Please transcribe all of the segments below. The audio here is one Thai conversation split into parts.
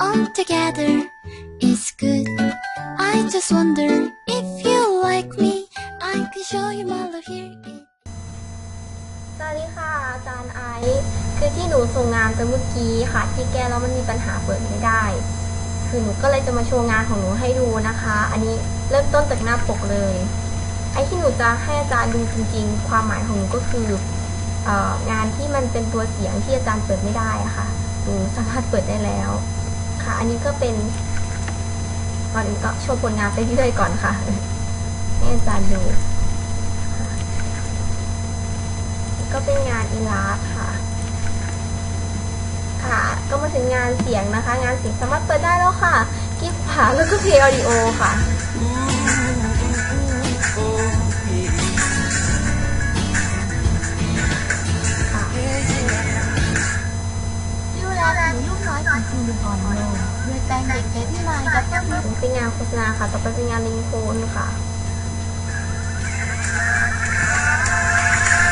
all together is good. I just wonder if you like me. I can show you my love here. สวัสดีค่ะอาจารย์ไอซ์คือที่หนูส่งงานไปเมื่อกี้ค่ะ ที่แก้แล้วมันมีปัญหาเปิดไม่ได้ คือหนูก็เลยจะมาโชว์งานของหนูให้ดูนะคะ อันนี้เริ่มต้นจากหน้าปกเลย ไอ้ที่หนูจะให้อาจารย์ดูจริง ๆ ความหมายของหนูก็คือองานที่มันเป็นตัวเสียงที่อาจารย์เปิดไม่ได้ะค่ะ หนูสามารถเปิดได้แล้ว อันนี้ก็เป็นก่อนอื่นก็โชว์ผลงานไปเรื่อยๆก่อนค่ะให้อาจารย์ดูก็เป็นงานอีลาฟค่ะค่ะ ก็มาถึงงานเสียงนะคะ งานเสียงสามารถเปิดได้แล้วค่ะ กิฟต์ค่ะแล้วก็เพลย์ออดิโอค่ะ ดูแลหนูลูกน้อยของคุณก่อนเลยด้วยแป้งเด็กเบบี้ไมล์กับต้นไม้เป็นงานโฆษณาค่ะ ต่อไปเป็นงานลิงโคนค่ะ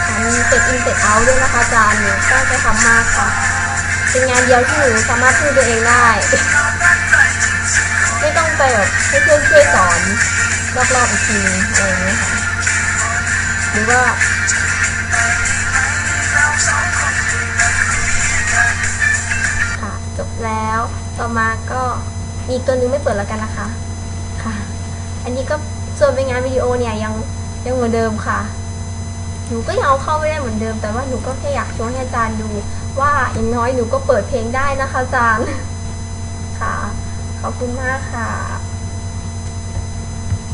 ค่ะมีเป็ดอินเป็ดเอาด้วยนะคะอาจารย์หนูตั้งใจทำมากค่ะ เป็นงานเดียวที่หนูสามารถพูดตัวเองได้ ไม่ต้องไปแบบให้เพื่อนช่วยสอนรอบๆอีกทีอะไรอย่างเงี้ยค่ะ หรือว่า แล้ว ต่อมาก็มีอีกตัวหนึงไม่เปิดแล้วกันนะคะค่ะ อันนี้ก็ส่วนเป็นงานวิดีโอเนี่ยยังยังเหมือนเดิมค่ะ หนูก็ยังเอาเข้าไม่ได้เหมือนเดิม แต่ว่าหนูก็แค่อยากชวนให้อาจารย์ดู ว่าอย่างน้อยหนูก็เปิดเพลงได้นะคะอาจารย์ค่ะ ขอบคุณมากค่ะ